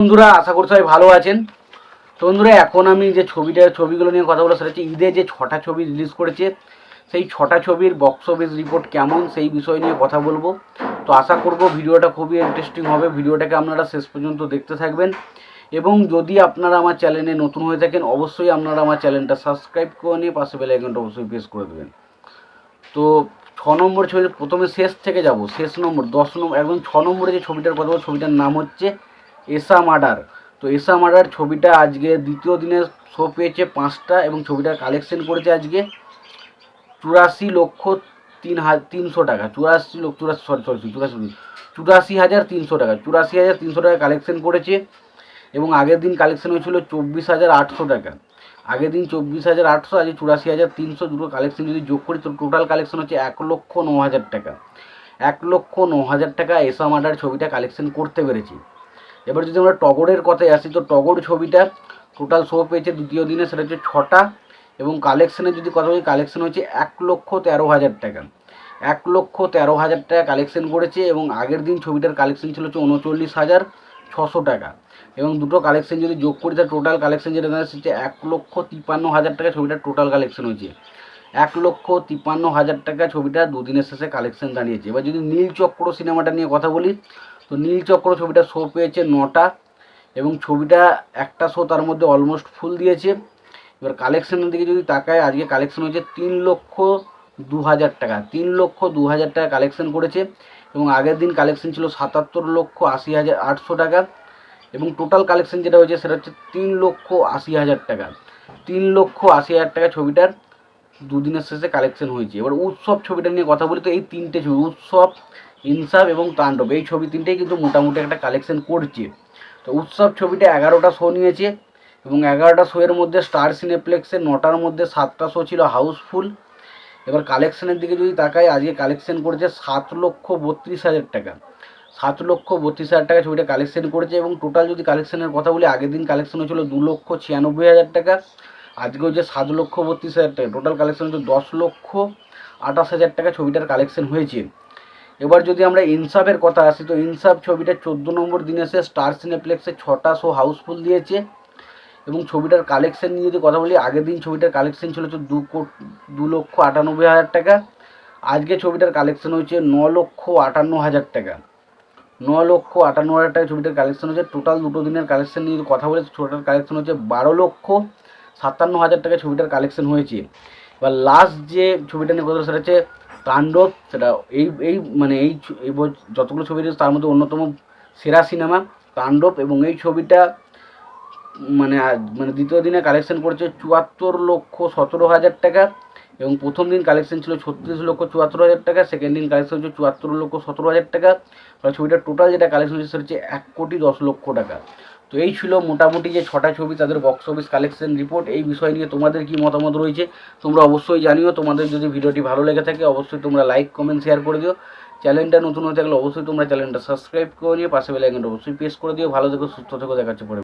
বন্ধুরা, আশা করছি সবাই ভালো আছেন। তো বন্ধুরা, এখন আমি যে ছবিটা, ছবিগুলো নিয়ে কথা বলা সেটা হচ্ছে ঈদে যে ছটা ছবি রিলিজ করেছে, সেই ছটা ছবির বক্স অফিস রিপোর্ট কেমন, সেই বিষয় নিয়ে কথা বলব। তো আশা করব ভিডিওটা খুবই ইন্টারেস্টিং হবে। ভিডিওটাকে আপনারা শেষ পর্যন্ত দেখতে থাকবেন। এবং যদি আপনারা আমার চ্যানেলে নতুন হয়ে থাকেন, অবশ্যই আপনারা আমার চ্যানেলটা সাবস্ক্রাইব করে নিয়ে পাশে বেল আইকনটা অবশ্যই প্রেস করে দেবেন। তো ছ নম্বর ছবি প্রথমে শেষ থেকে যাব, শেষ নম্বর, দশ নম্বর, একদম ছ নম্বরে যে ছবিটার কথা বলব, ছবিটার নাম হচ্ছে এসা মার্ডার। তো এসা মার্ডার ছবিটা আজকে দ্বিতীয় দিনে শো পেয়েছে পাঁচটা এবং ছবিটার কালেকশন করেছে আজকে চুরাশি লক্ষ তিন হাজার তিনশো টাকা। চুরাশি লক্ষ, চুরাশি সরি সরি চুরাশি চুরাশি হাজার তিনশো টাকা। চুরাশি হাজার তিনশো টাকা কালেকশন করেছে এবং আগের দিন কালেকশন হয়েছিল চব্বিশ হাজার আটশো টাকা। আগের দিন চব্বিশ হাজার আটশো আজ চুরাশি হাজার তিনশো দুটো কালেকশন যদি যোগ করি, তো টোটাল কালেকশন হচ্ছে এক লক্ষ ন হাজার টাকা। এক লক্ষ ন হাজার টাকা এসা মার্ডার ছবিটা কালেকশন করতে পেরেছি। এবার যদি আমরা টগরের কথায় আসি, তো টগর ছবিটা টোটাল শো পেয়েছে দ্বিতীয় দিনে, সেটা হচ্ছে ছটা। এবং কালেকশনের যদি কথা বলি কালেকশন হচ্ছে এক লক্ষ তেরো হাজার টাকা। এক লক্ষ তেরো হাজার টাকা কালেকশন করেছে এবং আগের দিন ছবিটার কালেকশন ছিল হচ্ছে উনচল্লিশ হাজার ছশো টাকা। এবং দুটো কালেকশন যদি যোগ করি তার টোটাল কালেকশন যেটা দাঁড়াচ্ছে হচ্ছে এক লক্ষ তিপ্পান্ন হাজার টাকা ছবিটার টোটাল কালেকশন হয়েছে। এক লক্ষ তিপ্পান্ন হাজার টাকা ছবিটা দুদিনের শেষে কালেকশন দাঁড়িয়েছে এবার যদি নীল চক্র সিনেমাটা নিয়ে কথা বলি তো নীলচক্র ছবিটা শো পেয়েছে নটা এবং ছবিটা একটা শো তার মধ্যে অলমোস্ট ফুল দিয়েছে। এবার কালেকশনের দিকে যদি তাকায় আজকে কালেকশন হয়েছে তিন লক্ষ দু হাজার টাকা। তিন লক্ষ দু হাজার টাকা কালেকশন করেছে এবং আগের দিন কালেকশন ছিল সাতাত্তর লক্ষ আশি হাজার আটশো টাকা এবং টোটাল কালেকশন যেটা হয়েছে সেটা হচ্ছে তিন লক্ষ আশি হাজার টাকা। তিন লক্ষ আশি হাজার টাকা ছবিটার দুদিনের শেষে কালেকশন হয়েছে। এবার উৎসব ছবিটা নিয়ে কথা বলি, তো এই তিনটে ছবি, উৎসব ইনসাফ এবং তাণ্ডব। এই ছবি তিনটেই কিন্তু মোটামুটি একটা কালেকশন করছে। তো উৎসব ছবিটা এগারোটা শো নিয়েছে এবং এগারোটা শোয়ের মধ্যে স্টার সিনেপ্লেক্সে নটার মধ্যে সাতটা শো ছিল হাউসফুল এবার কালেকশনের দিকে যদি তাকাই, আজকে কালেকশন করেছে সাত লক্ষ বত্রিশ হাজার টাকা। সাত লক্ষ বত্রিশ হাজার টাকা ছবিটা কালেকশন করেছে এবং টোটাল যদি কালেকশনের কথা বলি, আগের দিন কালেকশন হয়েছিল দু লক্ষ ছিয়ানব্বই হাজার টাকা। আজকে হচ্ছে সাত লক্ষ বত্রিশ হাজার টাকা। টোটাল কালেকশন হচ্ছে দশ লক্ষ আঠাশ হাজার টাকা ছবিটার কালেকশন হয়েছে। এবার যদি আমরা ইনসাফের কথা আসি, তো ইনসাফ ছবিটা চোদ্দ নম্বর দিনে এসে স্টার সিনেপ্লেক্সে ছটা শো হাউসফুল দিয়েছে। এবং ছবিটার কালেকশন নিয়ে যদি কথা বলি, আগের দিন ছবিটার কালেকশন ছিল হচ্ছে দু কোট, দু লক্ষ আটানব্বই হাজার টাকা। আজকে ছবিটার কালেকশন হয়েছে ন লক্ষ আটান্ন হাজার টাকা। ন লক্ষ আটান্ন হাজার টাকা ছবিটার কালেকশন হচ্ছে টোটাল দুটো দিনের কালেকশন নিয়ে যদি কথা বলি টোটাল কালেকশন হচ্ছে বারো লক্ষ সাতান্ন হাজার টাকা ছবিটার কালেকশন হয়েছে। এবার লাস্ট যে ছবিটা নিয়ে কথা সেটা হচ্ছে তাণ্ডব, সেটা এই এই মানে এই এই যতগুলো ছবি রয়েছে তার মধ্যে অন্যতম সেরা সিনেমা তাণ্ডব এবং এই ছবিটা মানে মানে দ্বিতীয় দিনে কালেকশন করেছে চুয়াত্তর লক্ষ সতেরো হাজার টাকা এবং প্রথম দিন কালেকশন ছিল ছত্রিশ লক্ষ চুয়াত্তর হাজার টাকা সেকেন্ড দিন কালেকশন হচ্ছে চুয়াত্তর লক্ষ সতেরো হাজার টাকা। আর ছবিটার টোটাল যেটা কালেকশন হচ্ছে সেটা হচ্ছে এক কোটি দশ লক্ষ টাকা। তো এই ছিল মোটামুটি যে ছটা ছবি, তাদের বক্স অফিস কালেকশন রিপোর্ট এই বিষয় নিয়ে তোমাদের কি মতামত রয়েছে, তোমরা অবশ্যই জানিও। তোমাদের যদি ভিডিওটি ভালো লেগে থাকে, অবশ্যই তোমরা লাইক কমেন্ট শেয়ার করে দিও। চ্যানেলটা নতুন হয়ে থাকলে অবশ্যই তোমরা চ্যানেলটা সাবস্ক্রাইব করে নিয়ে পাশে বেলাইকনটা অবশ্যই প্রেস করে দিও। ভালো থেকো, সুস্থ থেকো, দেখাচ্ছে পরে।